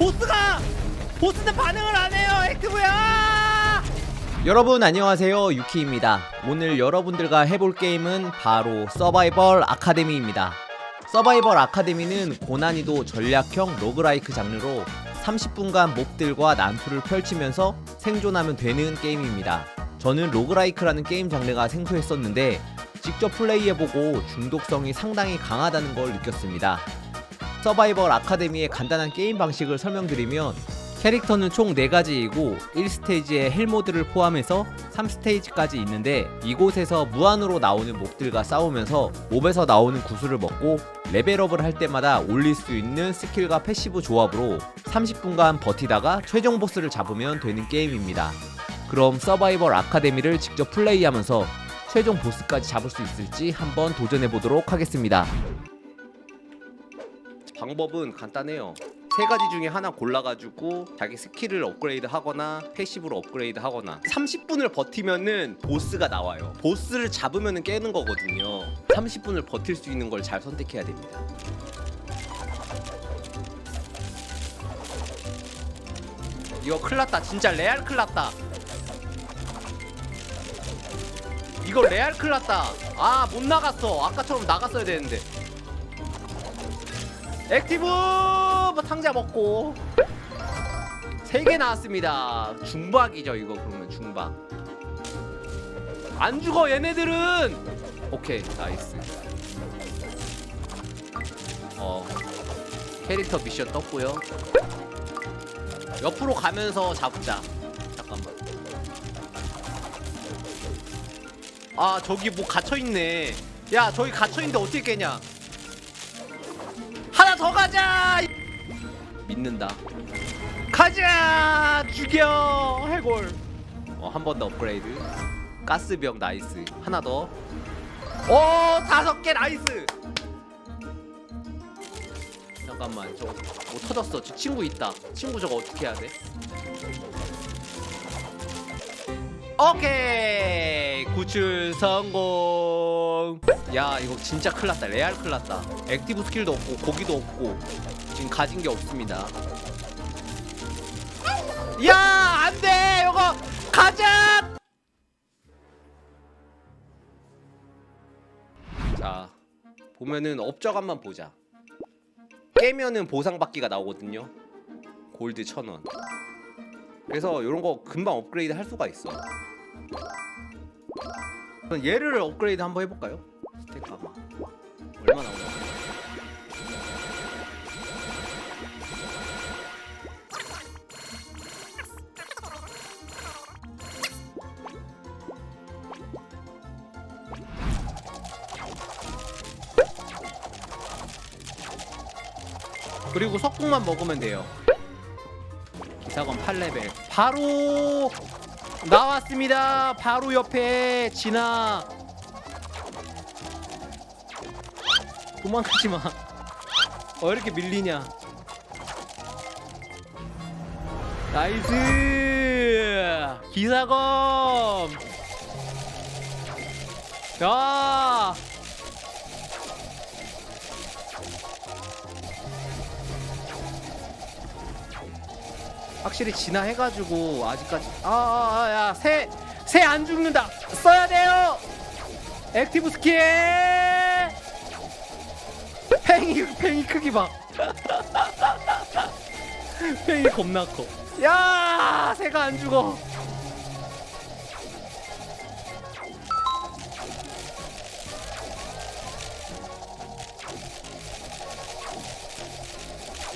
보스가 보스는 반응을 안 해요 액티브야! 여러분 안녕하세요. 유키입니다. 오늘 여러분들과 해볼 게임은 바로 서바이벌 아카데미입니다. 서바이벌 아카데미는 고난이도 전략형 로그라이크 장르로 30분간 몹들과 난투를 펼치면서 생존하면 되는 게임입니다. 저는 로그라이크라는 게임 장르가 생소했었는데 직접 플레이해보고 중독성이 상당히 강하다는 걸 느꼈습니다 서바이벌 아카데미의 간단한 게임 방식을 설명드리면 캐릭터는 총 4가지이고 1스테이지에 헬모드를 포함해서 3스테이지까지 있는데 이곳에서 무한으로 나오는 몹들과 싸우면서 몹에서 나오는 구슬을 먹고 레벨업을 할 때마다 올릴 수 있는 스킬과 패시브 조합으로 30분간 버티다가 최종 보스를 잡으면 되는 게임입니다. 그럼 서바이벌 아카데미를 직접 플레이하면서 최종 보스까지 잡을 수 있을지 한번 도전해 보도록 하겠습니다. 방법은 간단해요. 세 가지 중에 하나 골라가지고 자기 스킬을 업그레이드 하거나 패시브로 업그레이드 하거나 30분을 버티면은 보스가 나와요. 보스를 잡으면은 깨는 거거든요. 30분을 버틸 수 있는 걸 잘 선택해야 됩니다. 이거 클났다. 진짜 레알 클났다. 이거 레알 클났다. 아, 못 나갔어. 아까처럼 나갔어야 되는데. 액티브 뭐 상자 먹고 세 개 나왔습니다. 중박이죠 이거 그러면 중박. 안 죽어 얘네들은. 오케이 나이스. 어 캐릭터 미션 떴고요. 옆으로 가면서 잡자. 잠깐만. 아 저기 뭐 갇혀 있네. 야 저기 갇혀 있는데 어떻게 깨냐? 더 가자. 믿는다. 가자. 죽여. 해골. 어 한 번 더 업그레이드. 가스병 나이스. 하나 더. 오 다섯 개 나이스. 잠깐만 저거 뭐 터졌어. 저 친구 있다. 친구 저거 어떻게 해야 돼? 오케이 구출 성공 야 이거 진짜 큰일났다. 레알 큰일났다. 액티브 스킬도 없고 고기도 없고 지금 가진 게 없습니다. 야 안돼! 이거 가자! 자 보면은 업적한만 보자. 깨면은 보상받기가 나오거든요. 골드 천원. 그래서 이런 거 금방 업그레이드 할 수가 있어. 그럼 얘를 업그레이드 한번 해볼까요? 그리고 석궁만 먹으면 돼요. 기사건 8레벨. 바로 나왔습니다. 바로 옆에 진아. 도망가지마. 어 이렇게 밀리냐? 나이스! 기사검! 야 확실히 진화해가지고 아직까지. 아야새 새 안 죽는다. 써야 돼요! 액티브 스킬! 팽이 팽이 크기 봐. 팽이 겁나 커야 새가 안 죽어.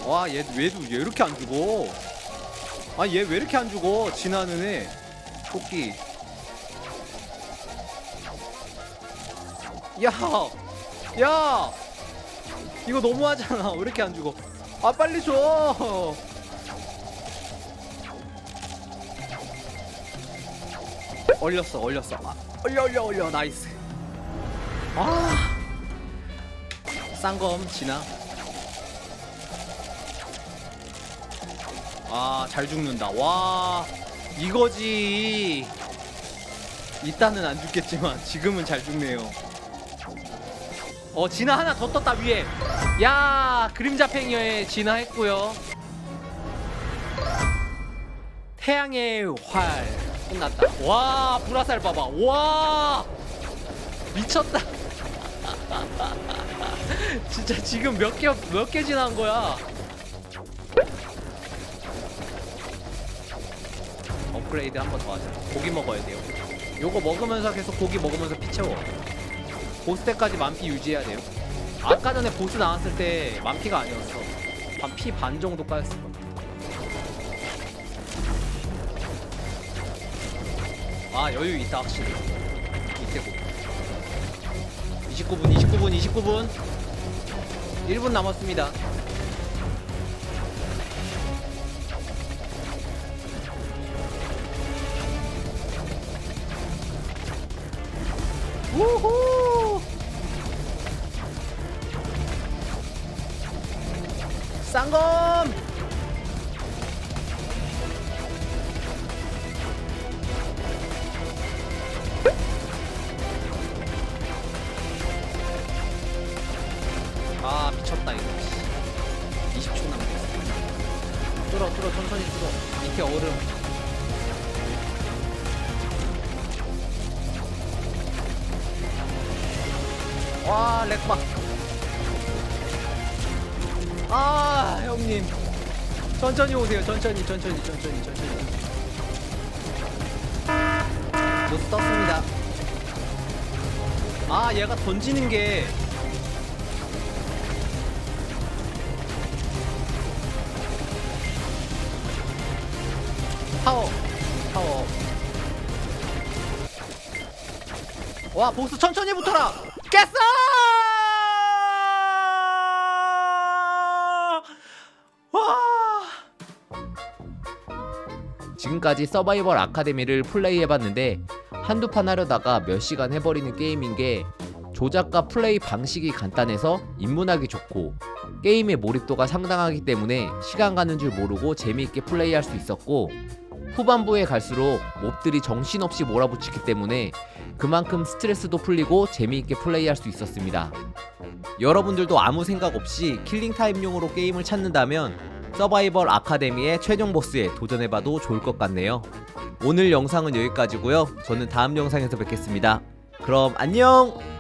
와얘 얘도 왜 이렇게 안 죽어 아 얘 왜 이렇게 안 죽어? 진화는 애 토끼. 야 야! 이거 너무하잖아. 왜 이렇게 안 죽어? 아 빨리 줘! 얼렸어 얼렸어. 아, 얼려 얼려 얼려. 나이스. 아! 쌍검 진화 아, 잘 죽는다. 와, 이거지. 이따는 안 죽겠지만 지금은 잘 죽네요. 어, 진화 하나 더 떴다 위에. 야, 그림자 팽이에 진화했고요. 태양의 활 끝났다. 와 불화살 봐봐. 와 미쳤다. 진짜 지금 몇 개 몇 개 지난 거야. 업그레이드 한 번 더 하자. 고기 먹어야 돼요. 요거 먹으면서 계속 고기 먹으면서 피 채워. 보스 때까지 만피 유지해야 돼요. 아까 전에 보스 나왔을 때 만피가 아니었어. 한 피 반 정도 까였을 거야. 아 여유 있다 확실히. 이태고. 29분, 29분, 29분. 1분 남았습니다. 우후! 쌍검! 아 미쳤다 이거. 20초 남았어. 뚫어 뚫어 천천히 뚫어. 밑에 얼음 와 렉박. 아 형님. 천천히 오세요. 천천히 천천히 천천히 천천히. 보스 떴습니다. 아 얘가 던지는 게. 파워 파워. 와 보스 천천히 붙어라 깼어! 와! 지금까지 서바이벌 아카데미를 플레이해봤는데 한두 판 하려다가 몇 시간 해버리는 게임인 게 조작과 플레이 방식이 간단해서 입문하기 좋고 게임의 몰입도가 상당하기 때문에 시간 가는 줄 모르고 재미있게 플레이할 수 있었고 후반부에 갈수록 몹들이 정신없이 몰아붙이기 때문에 그만큼 스트레스도 풀리고 재미있게 플레이할 수 있었습니다. 여러분들도 아무 생각 없이 킬링타임용으로 게임을 찾는다면 서바이벌 아카데미의 최종 보스에 도전해봐도 좋을 것 같네요. 오늘 영상은 여기까지고요. 저는 다음 영상에서 뵙겠습니다. 그럼 안녕!